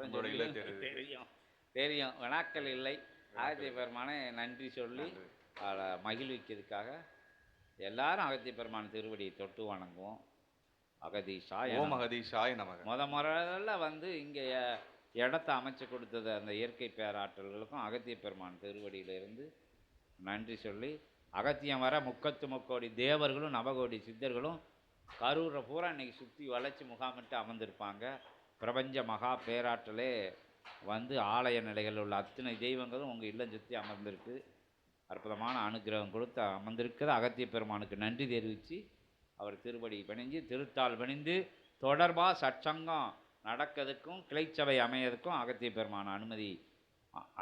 தெரியும். தெரியும். வினாக்கள் இல்லை. அகத்திய பெருமானை நன்றி சொல்லி மகிழ்விக்கிறதுக்காக எல்லாரும் அகத்திய பெருமான் திருவடியை தொட்டு வணங்குவோம். அகதீஷாய ஓம். அகதீஷாய நமக. முத முதல்ல வந்து இங்கே இடத்த அமைச்சு கொடுத்தது அந்த இயற்கை பேராற்றல்களுக்கும் அகத்திய பெருமான் திருவடியிலிருந்து நன்றி சொல்லி அகத்தியம் வர முக்கத்து முக்கோடி தேவர்களும் நவகோடி சித்தர்களும் கரூரை பூரா இன்னைக்கு சுற்றி வளைச்சி முகாமிட்டு அமர்ந்திருப்பாங்க. பிரபஞ்ச மகா பேராற்றலே வந்து ஆலய நிலைகளில் உள்ள அத்தனை தெய்வங்களும் உங்கள் இல்லம் சுற்றி அமர்ந்திருக்கு. அற்புதமான அனுக்கிரகம் கொடுத்து அமர்ந்திருக்கிற அகத்திய பெருமானுக்கு நன்றி தெரிவித்து அவர் திருவடி பணிஞ்சு திருத்தால் பணிந்து தொடர்பாக சற்சங்கம் நடக்கிறதுக்கும் கிளைச்சபை அமையறதுக்கும் அகத்திய பெருமான அனுமதி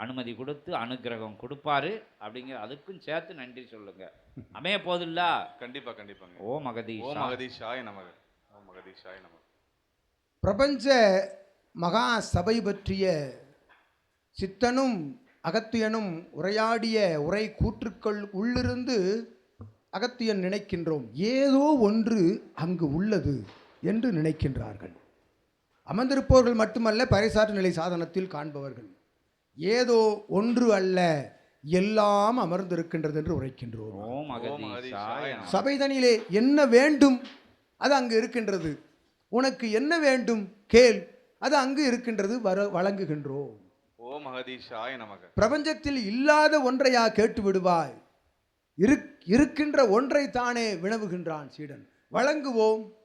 அனுமதி கொடுத்து அனுக்கிரகம் கொடுப்பாரு அப்படிங்கிற அதுக்கும் சேர்த்து நன்றி சொல்லுங்க. அமைய போதில்ல? கண்டிப்பா கண்டிப்பாங்க. ஓ மகதி ஓம் அகதீஷாய நமக. ஓம் அகதீஷாய நமக. பிரபஞ்ச மகா சபை பற்றிய சித்தனும் அகத்தியனும் உரையாடிய உரை கூற்றுக்கள் உள்ளிருந்து அகத்தியன் நினைக்கின்றோம். ஏதோ ஒன்று அங்கு உள்ளது என்று நினைக்கின்றார்கள். அமர்ந்திருப்பவர்கள் மட்டுமல்ல பறைசாற்று நிலை சாதனத்தில் காண்பவர்கள். ஏதோ ஒன்று அல்ல எல்லாம் அமர்ந்திருக்கின்றது என்று உரைக்கின்றோம். சபைதனிலே என்ன வேண்டும் அது அங்கு இருக்கின்றது. உனக்கு என்ன வேண்டும்? கேள். அது அங்கு இருக்கின்றது வர வழங்குகின்றோம். ஓம் அகதீஷாய நமக. பிரபஞ்சத்தில் இல்லாத ஒன்றையா கேட்டு விடுவாய். இருக் இருக்கின்ற ஒன்றை தானே வினவுகின்றான் சீடன். வழங்குவோம்.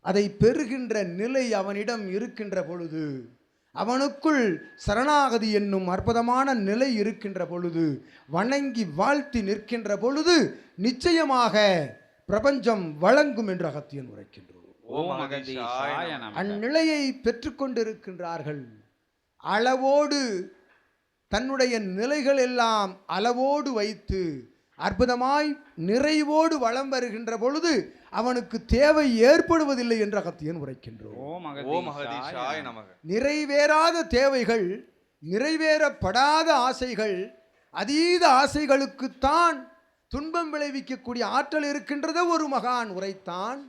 அதை பெறுகின்ற நிலை அவனிடம் இருக்கின்ற பொழுது அவனுக்குள் சரணாகதி என்னும் அற்புதமான நிலை இருக்கின்ற பொழுது வணங்கி வாழ்த்தி நிற்கின்ற பொழுது நிச்சயமாக பிரபஞ்சம் வழங்கும் என்று அகத்தியன் உரைக்கின்றோம். ஓ அந்நிலையை பெற்றுக்கொண்டிருக்கின்றார்கள். அளவோடு தன்னுடைய நிலைகள் எல்லாம் அளவோடு வைத்து அற்புதமாய் நிறைவோடு வளம் வருகின்ற பொழுது அவனுக்கு தேவை ஏற்படுவதில்லை என்று அகத்தியன் உரைக்கின்றோம் நிறைவேறாத தேவைகள் நிறைவேறப்படாத ஆசைகள் அதீத ஆசைகளுக்குத்தான் துன்பம் விளைவிக்கக்கூடிய ஆற்றல் இருக்கின்றத ஒரு மகான் உரைத்தான்.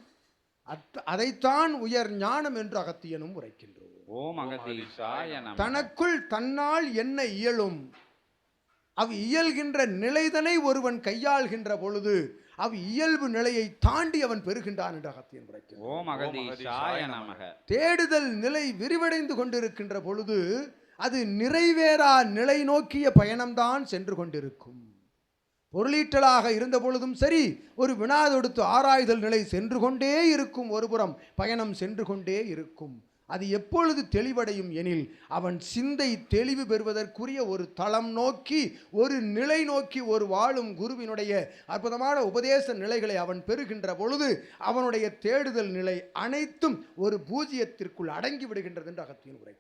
அதைத்தான் உயர் ஞானம் என்று அகத்தியனும் உரைக்கின்றோம். ஓ மகதீஷாய நம. தனக்குள் தன்னால் என்ன இயலும். அவ் இயல்கின்ற நிலைதனை ஒருவன் கையாள்கின்ற பொழுது அவ் இயல்பு நிலையை தாண்டி அவன் பெறுகின்றான் என்று அகத்தியன் நமக தேடுதல் நிலை விரிவடைந்து கொண்டிருக்கின்ற பொழுது அது நிறைவேறா நிலை நோக்கிய பயணம்தான் சென்று கொண்டிருக்கும். பொருளீட்டலாக இருந்த பொழுதும் சரி ஒரு வினா தொடுத்து ஆராய்தல் நிலை சென்று கொண்டே இருக்கும் ஒருபுறம் பயணம் சென்று கொண்டே இருக்கும். அது எப்பொழுது தெளிவடையும் எனில் அவன் சிந்தை தெளிவு பெறுவதற்குரிய ஒரு தளம் நோக்கி ஒரு நிலை நோக்கி ஒரு வாழும் குருவினுடைய அற்புதமான உபதேச நிலைகளை அவன் பெறுகின்ற பொழுது அவனுடைய தேடுதல் நிலை அனைத்தும் ஒரு பூஜ்ஜியத்திற்குள் அடங்கி விடுகின்றது என்று அகத்தியன் நமக.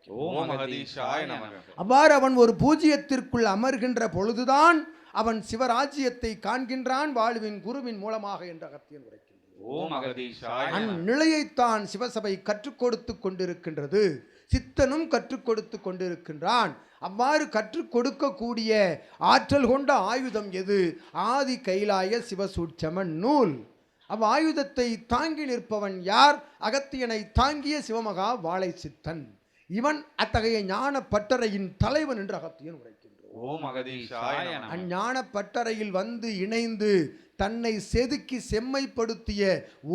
அவ்வாறு அவன் ஒரு பூஜ்ஜியத்திற்குள் அமர்கின்ற பொழுதுதான் அவன் சிவராஜ்யத்தை காண்கின்றான் வாழ்வின் குருவின் மூலமாக என்று அகத்தியன் உரைக்கின்றான் ஓ மகதீஷாய நமக அந்நிலையைத்தான் சிவசபை கற்றுக் கொடுத்து கொண்டிருக்கின்றது. சித்தனும் கற்றுக் கொடுத்து கொண்டிருக்கின்றான். அவ்வாறு கற்றுக் கொடுக்கக்கூடிய ஆற்றல் கொண்ட ஆயுதம் எது? ஆதி கைலாய சிவசூட்சமன் நூல். அவ் ஆயுதத்தை தாங்கி நிற்பவன் யார்? அகத்தியனை தாங்கிய சிவமகா வாழை சித்தன் இவன் அத்தகைய ஞான பட்டறையின் தலைவன் என்று அகத்தியன் உரைக்கின்றான். ஓ மகதீஷாய நமக. அஞ்ஞான பட்டறையில் வந்து இணைந்து தன்னை செதுக்கி செம்மைப்படுத்திய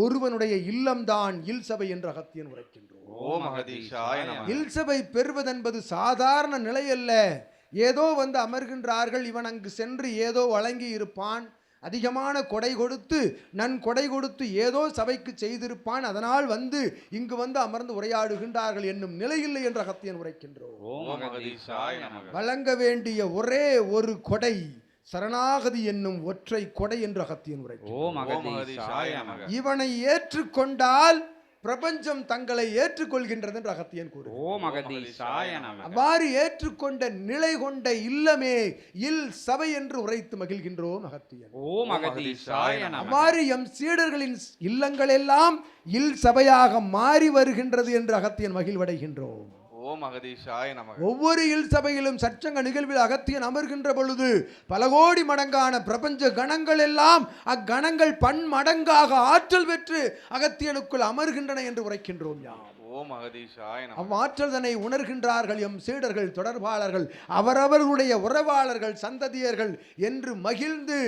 ஒருவனுடைய இல்லம்தான் இல் சபை என்று அகத்தியன் உரைக்கின்றோம். ஓம் அகதீஷாய நமக. இல் சபை பெறுவதென்பது சாதாரண நிலை அல்ல ஏதோ வந்து அமர்கின்றார்கள் இவன் அங்கு சென்று ஏதோ வழங்கி இருப்பான் அதிகமான கொடை கொடுத்து நன் கொடை கொடுத்து ஏதோ சபைக்கு செய்திருப்பான். அதனால் வந்து இங்கு வந்து அமர்ந்து உரையாடுகின்றார்கள் என்னும் நிலையில்லை என்று அகத்தியன் உரைக்கின்றோம். வழங்க வேண்டிய ஒரே ஒரு கொடை சரணாகதி என்னும் ஒற்றை கொடை என்று அகத்தியன் உரை இவனை ஏற்றுக்கொண்டால் பிரபஞ்சம் தங்களை ஏற்றுக்கொள்கின்றது என்று அகத்தியன் கூறு ஓ மகதீஷாய நமக. அவ்வாறு ஏற்றுக்கொண்ட நிலை கொண்ட இல்லமே இல் சபை என்று உரைத்து மகிழ்கின்றோம் அகத்தியன். ஓ மகதீஷாய நமக. அவ்வாறு எம் சீடர்களின் இல்லங்கள் எல்லாம் இல் சபையாக மாறி வருகின்றது என்று அகத்தியன் மகிழ்வடைகின்றோம். ஓம் அகதீஷாய நமக. ஒவ்வொரு இல் சபையிலும் சற்சங்க நிகழ்வில் அகத்தியன் அமர்கின்ற பொழுது பல கோடி மடங்கான பிரபஞ்ச கணங்கள் எல்லாம் அக்கணங்கள் பன்மடங்காக ஆற்றல் பெற்று அகத்தியனுக்குள் அமர்கின்றன என்று உரைக்கின்றோம் யாம். ஓம் அகதீஷாய நமக. அவ்வாற்றல் தன்னை உணர்கின்றார்கள் எம் சீடர்கள் தொடர்பாளர்கள் அவரவர்களுடைய உறவாளர்கள் சந்ததியர்கள் என்று மகிழ்ந்து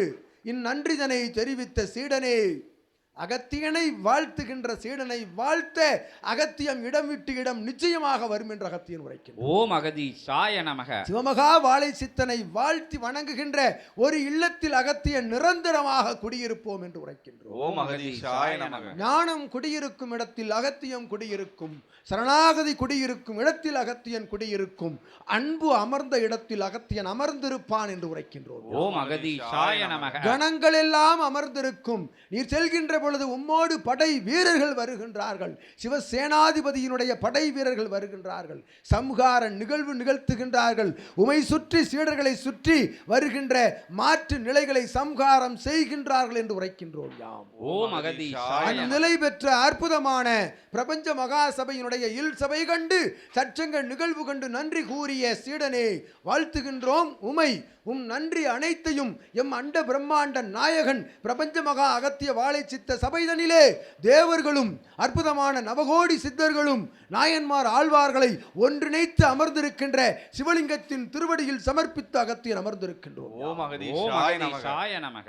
இந்நன்றிதனை தெரிவித்த சீடனே அகத்தியனை வாழ்த்துகின்ற சீடனை வாழ்த்த அகத்தியம் இடம் விட்டு இடம் நிச்சயமாக வரும் என்று அகத்தியன் உரைக்கின்றார் ஓம் அகதீஷாய நமக. சிவமகா வாழை சித்தனை வாழ்த்தி வணங்குகின்ற ஒரு இல்லத்தில் அகத்தியன் நிரந்தரமாக குடியிருப்போம் என்று உரைக்கின்றோம். ஓம் அகதீஷாய நமக. ஞானம் குடியிருக்கும் இடத்தில் அகத்தியம் குடியிருக்கும் சரணாகதி குடியிருக்கும் இடத்தில் அகத்தியன் குடியிருக்கும் அன்பு அமர்ந்த இடத்தில் அகத்தியன் அமர்ந்திருப்பான் என்று உரைக்கின்றோம். ஓம் அகதீஷாய நமக. கணங்கள் எல்லாம் அமர்ந்திருக்கும். நீர் செல்கின்ற பொழுது உம்மோடு படை வீரர்கள் வருகின்றார்கள். சிவசேனாதிபதியினுடைய படை வீரர்கள் வருகின்றார்கள். சம்ஹார நிகழ்வு நிகழ்த்துகின்றார்கள். உமை சுற்றி சீடர்களை சுற்றி வருகின்ற மாற்று நிலைகளை சம்ஹாரம் செய்கின்றார்கள் என்று உரைக்கின்றோம். யாம். ஓம் அந்நிலை பெற்ற அற்புதமான பிரபஞ்ச மகா சபையினுடைய இல் சபை கண்டு சச்சங்க நிகழ்வு கண்டு நன்றி கூறிய சீடனே வாழ்த்துகின்றோம். உமை உம் நன்றி அனைத்தையும் எம் அண்ட பிரம்மாண்ட நாயகன் பிரபஞ்ச மகா அகத்திய வாழை சித்த சபைதனிலே தேவர்களும் அற்புதமான நவகோடி சித்தர்களும் நாயன்மார் ஆழ்வார்களை ஒன்றிணைத்து அமர்ந்திருக்கின்ற சிவலிங்கத்தின் திருவடியில் சமர்ப்பித்து அகத்தியன் அமர்ந்திருக்கின்றோம். ஓம் அகதீஷாய நமக.